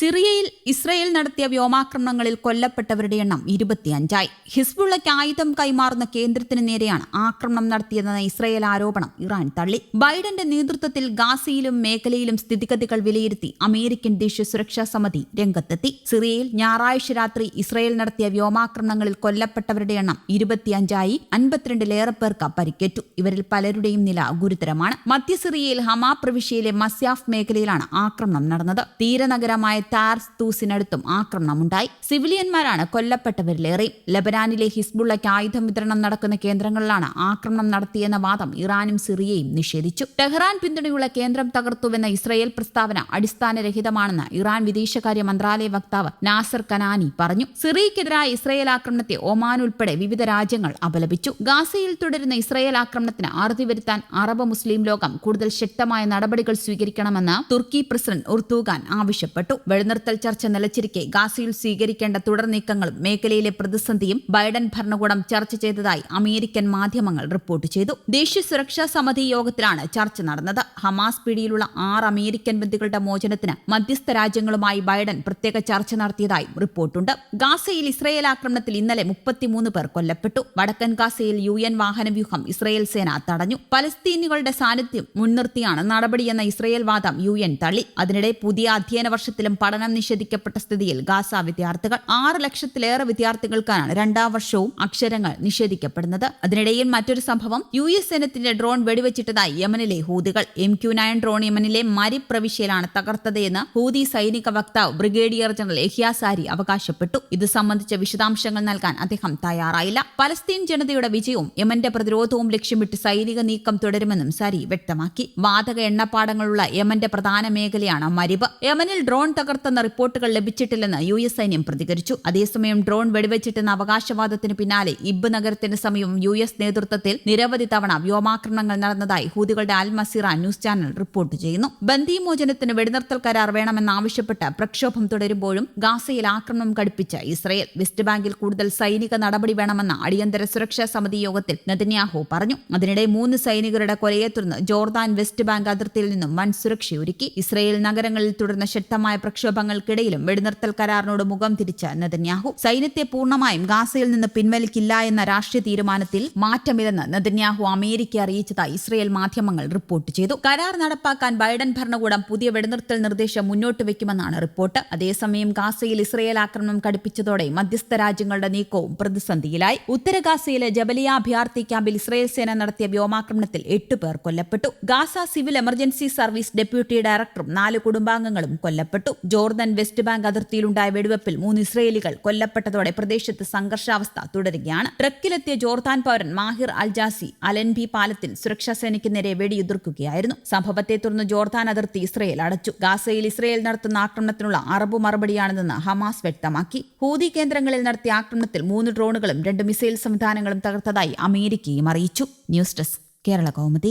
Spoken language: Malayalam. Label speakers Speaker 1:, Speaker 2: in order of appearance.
Speaker 1: സിറിയയിൽ ഇസ്രയേൽ നടത്തിയ വ്യോമാക്രമണങ്ങളിൽ കൊല്ലപ്പെട്ടവരുടെ എണ്ണം ഇരുപത്തിയഞ്ചായി. ഹിസ്ബുള്ളയ്ക്ക് ആയുധം കൈമാറുന്ന കേന്ദ്രത്തിന് നേരെയാണ് ആക്രമണം നടത്തിയതെന്ന ഇസ്രയേൽ ആരോപണം ഇറാൻ തള്ളി. ബൈഡന്റെ നേതൃത്വത്തിൽ ഗാസയിലും മേഖലയിലും സ്ഥിതിഗതികൾ വിലയിരുത്തി അമേരിക്കൻ ദേശീയ സുരക്ഷാ സമിതി രംഗത്തെത്തി. സിറിയയിൽ ഞായറാഴ്ച രാത്രി ഇസ്രയേൽ നടത്തിയ വ്യോമാക്രമണങ്ങളിൽ കൊല്ലപ്പെട്ടവരുടെ എണ്ണം ഇരുപത്തിയഞ്ചായി. അൻപത്തിരണ്ടിലേറെ പേർക്ക് പരിക്കേറ്റു. ഇവരിൽ പലരുടെയും നില ഗുരുതരമാണ്. മധ്യ സിറിയയിൽ ഹമാ പ്രവിശ്യയിലെ മസ്യാഫ് മേഖലയിലാണ് ആക്രമണം നടന്നത്. തീരനഗരമായ താർസ് തൂസിനടുത്തും ആക്രമണമുണ്ടായി. സിവിലിയന്മാരാണ് കൊല്ലപ്പെട്ടവരിലേറെ. ലബനാനിലെ ഹിസ്ബുള്ളയ്ക്ക് ആയുധം വിതരണം നടക്കുന്ന കേന്ദ്രങ്ങളിലാണ് ആക്രമണം നടത്തിയെന്ന വാദം ഇറാനും സിറിയയും നിഷേധിച്ചു. ടെഹ്റാൻ പിന്തുണയുള്ള കേന്ദ്രം തകർത്തുവെന്ന ഇസ്രയേൽ പ്രസ്താവന അടിസ്ഥാനരഹിതമാണെന്ന് ഇറാൻ വിദേശകാര്യ മന്ത്രാലയ വക്താവ് നാസർ കനാനി പറഞ്ഞു. സിറിയക്കെതിരായ ഇസ്രയേൽ ആക്രമണത്തെ ഒമാൻ ഉൾപ്പെടെ വിവിധ രാജ്യങ്ങൾ അപലപിച്ചു. ഗാസയിൽ തുടരുന്ന ഇസ്രയേൽ ആക്രമണത്തിന് അറുതി വരുത്താൻ അറബ് മുസ്ലിം ലോകം കൂടുതൽ ശക്തമായ നടപടികൾ സ്വീകരിക്കണമെന്ന് തുർക്കി പ്രസിഡന്റ് ഉർദുഖാൻ ആവശ്യപ്പെട്ടു. വെടിനിർത്തൽ ചർച്ച നിലച്ചിരിക്കെ. ഗാസയിൽ സ്വീകരിക്കേണ്ട തുടർ നീക്കങ്ങളും മേഖലയിലെ പ്രതിസന്ധിയും ബൈഡൻ ഭരണകൂടം ചർച്ച ചെയ്തതായി അമേരിക്കൻ മാധ്യമങ്ങൾ റിപ്പോർട്ട് ചെയ്തു. ദേശീയ സുരക്ഷാ സമിതി യോഗത്തിലാണ് ചർച്ച നടന്നത്. ഹമാസ് പിടിയിലുള്ള ആറ് അമേരിക്കൻ ബന്ധുക്കളുടെ മോചനത്തിന് മധ്യസ്ഥ രാജ്യങ്ങളുമായി ബൈഡൻ പ്രത്യേക ചർച്ച നടത്തിയതായി റിപ്പോർട്ടുണ്ട്. ഗാസയിൽ ഇസ്രയേൽ ആക്രമണത്തിൽ ഇന്നലെ മുപ്പത്തിമൂന്ന് പേർ കൊല്ലപ്പെട്ടു. വടക്കൻ ഗാസയിൽ യു എൻ വാഹനവ്യൂഹം ഇസ്രയേൽ സേന തടഞ്ഞു. പലസ്തീനുകളുടെ സാന്നിധ്യം മുൻനിർത്തിയാണ് നടപടിയെന്ന ഇസ്രയേൽ വാദം യു എൻ തള്ളി. അതിനിടെ പുതിയ അധ്യയന വർഷത്തിലും പഠനം നിഷേധിക്കപ്പെട്ട സ്ഥിതിയിൽ ഗാസ വിദ്യാർത്ഥികൾ ആറ് ലക്ഷത്തിലേറെ വിദ്യാർത്ഥികൾക്കാണ് രണ്ടാം വർഷവും അക്ഷരങ്ങൾ നിഷേധിക്കപ്പെടുന്നത്. അതിനിടയിൽ മറ്റൊരു സംഭവം യു എസ് സൈന്യത്തിന്റെ ഡ്രോൺ വെടിവെച്ചിട്ടതായി യമനിലെ ഹൂതികൾ. എം ക്യു നയൻ ഡ്രോൺ യമനിലെ മരി പ്രവിശ്യയിലാണ് തകർത്തതെന്ന് ഹൂതി സൈനിക വക്താവ് ബ്രിഗേഡിയർ ജനറൽ എഹിയാസാരി അവകാശപ്പെട്ടു. ഇത് സംബന്ധിച്ച വിശദാംശങ്ങൾ നൽകാൻ അദ്ദേഹം തയ്യാറായില്ല. പലസ്തീൻ ജനതയുടെ വിജയവും യമന്റെ പ്രതിരോധവും ലക്ഷ്യമിട്ട് സൈനിക നീക്കം തുടരുമെന്നും സാരി വ്യക്തമാക്കി. വാതക എണ്ണപ്പാടങ്ങളുള്ള യമന്റെ പ്രധാന മേഖലയാണ് മരിബ്. യമനിൽ ഡ്രോൺ തകർത്തെന്ന റിപ്പോർട്ടുകൾ ലഭിച്ചിട്ടില്ലെന്ന് യു എസ് സൈന്യം പ്രതികരിച്ചു. അതേസമയം ഡ്രോൺ വെടിവെച്ചിട്ടെന്ന അവകാശവാദത്തിന് പിന്നാലെ ഇബ് നഗരത്തിന് സമീപം യു എസ് നേതൃത്വത്തിൽ നിരവധി തവണ വ്യോമാക്രമണങ്ങൾ നടന്നതായി ഹൂതികളുടെ Al Masirah news channel report ചെയ്യുന്നു. ബന്ദിമോചനത്തിന് വെടിനിർത്തൽ കരാർ വേണമെന്നാവശ്യപ്പെട്ട് പ്രക്ഷോഭം തുടരുമ്പോഴും ഗാസയിൽ ആക്രമണം കടുപ്പിച്ച ഇസ്രയേൽ. വെസ്റ്റ് ബാങ്കിൽ കൂടുതൽ സൈനിക നടപടി വേണമെന്ന അടിയന്തര സുരക്ഷാ സമിതി യോഗത്തിൽ നെതന്യാഹു പറഞ്ഞു. അതിനിടെ മൂന്ന് സൈനികരുടെ കൊലയെ തുടർന്ന് ജോർദാൻ വെസ്റ്റ് ബാങ്ക് അതിർത്തിയിൽ നിന്നും വൻ സുരക്ഷയൊരുക്കി. ഇസ്രയേൽ നഗരങ്ങളിൽ തുടർന്ന ശക്തമായ പ്രക്ഷോഭങ്ങൾക്കിടയിലും വെടിനിർത്തൽ കരാറിനോട് മുഖം തിരിച്ച നെതന്യാഹു. സൈന്യത്തെ പൂർണമായും ഗാസയിൽ നിന്ന് പിൻവലിക്കില്ല എന്ന രാഷ്ട്രീയ തീരുമാനത്തിൽ മാറ്റമില്ലെന്ന് നെതന്യാഹു അമേരിക്ക അറിയിച്ചതായി ഇസ്രയേൽ മാധ്യമങ്ങൾ റിപ്പോർട്ട് ചെയ്തു. കരാർ നടപ്പാക്കാൻ ബൈഡൻ ഭരണകൂടം പുതിയ വെടിനിർത്തൽ നിർദ്ദേശം മുന്നോട്ട് വയ്ക്കുമെന്നാണ് റിപ്പോർട്ട്. അതേസമയം ഗാസയിൽ ഇസ്രയേൽ ആക്രമണം കടുപ്പിച്ചതോടെ മധ്യസ്ഥ രാജ്യങ്ങളുടെ നീക്കവും പ്രതിസന്ധിയിലായി. ഉത്തര ഗാസയിലെ ജബലിയ അഭയാർത്ഥി ക്യാമ്പിൽ ഇസ്രയേൽ സേന നടത്തിയ വ്യോമാക്രമണത്തിൽ എട്ട് പേർ കൊല്ലപ്പെട്ടു. Gaza civil emergency service deputy ഡയറക്ടറും നാല് കുടുംബാംഗങ്ങളും കൊല്ലപ്പെട്ടു. ജോർദൻ വെസ്റ്റ് ബാങ്ക് അതിർത്തിയിലുണ്ടായ വെടിവെപ്പിൽ മൂന്ന് ഇസ്രയേലികൾ കൊല്ലപ്പെട്ടതോടെ പ്രദേശത്ത് സംഘർഷാവസ്ഥ തുടരുകയാണ്. ട്രക്കിലെത്തിയ ജോർദാൻ പൗരൻ മാഹിർ അൽജാസി അലൻബി പാലത്തിൽ സുരക്ഷാ സേനയ്ക്ക് നേരെ വെടിയുതിർക്കുകയായിരുന്നു. സംഭവത്തെ തുടർന്ന് ജോർദാൻ അതിർത്തി ഇസ്രയേൽ അടച്ചു. ഗാസയിൽ ഇസ്രയേൽ നടത്തുന്ന ആക്രമണത്തിനുള്ള അറബ് മറുപടിയാണെന്ന് ഹമാസ് വ്യക്തമാക്കി. ഹൂതി കേന്ദ്രങ്ങളിൽ നടത്തിയ ആക്രമണത്തിൽ മൂന്ന് ഡ്രോണുകളും രണ്ട് മിസൈൽ സംവിധാനങ്ങളും തകർത്തതായി അമേരിക്കയും അറിയിച്ചു. News desk Kerala Kaumudi.